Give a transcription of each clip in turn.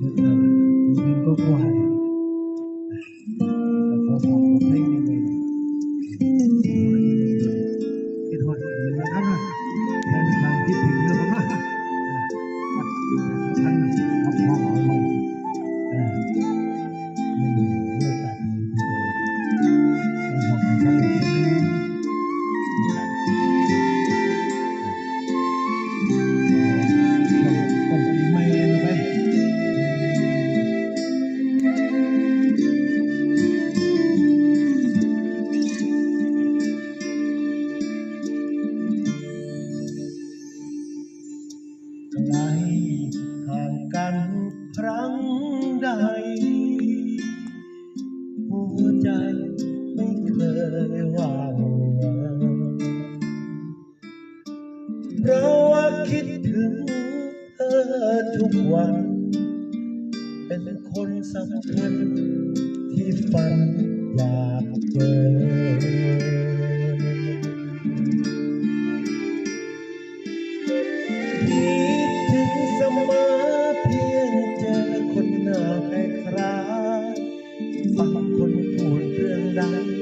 Những ơ. ไกลห่างกันครั้งใด หัวใจไม่เคยว่างเพราะว่าคิดถึงเธอทุกวัน เป็นคนสำคัญที่ฝันอยากเจอ love.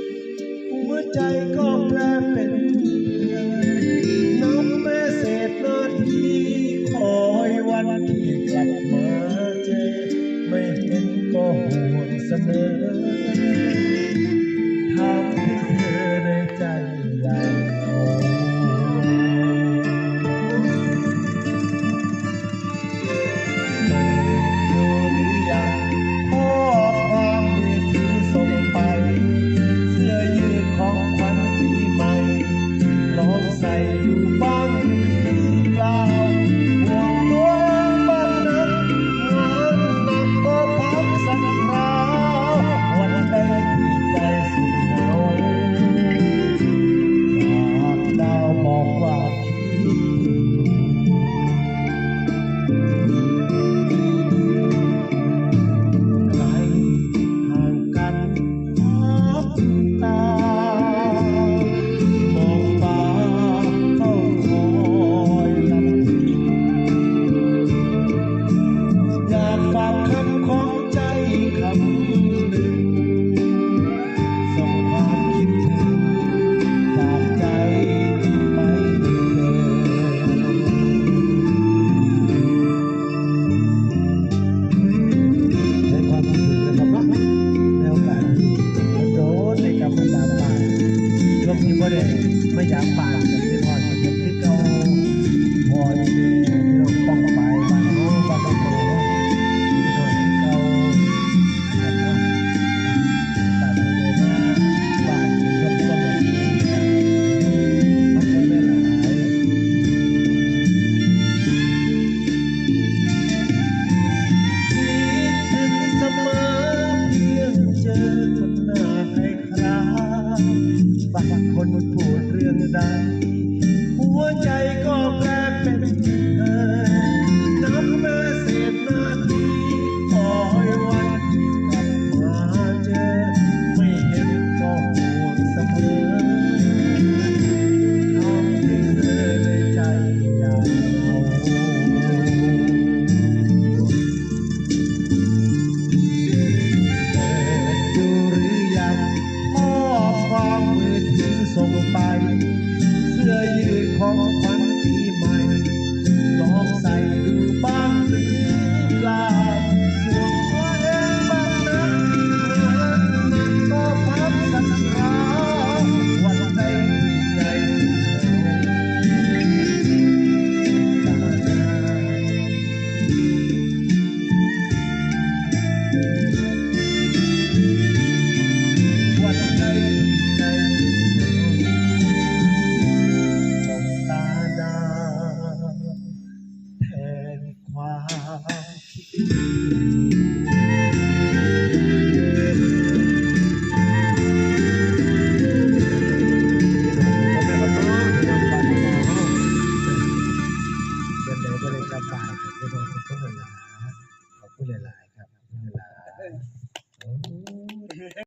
ไม่อยากปาก night. Carl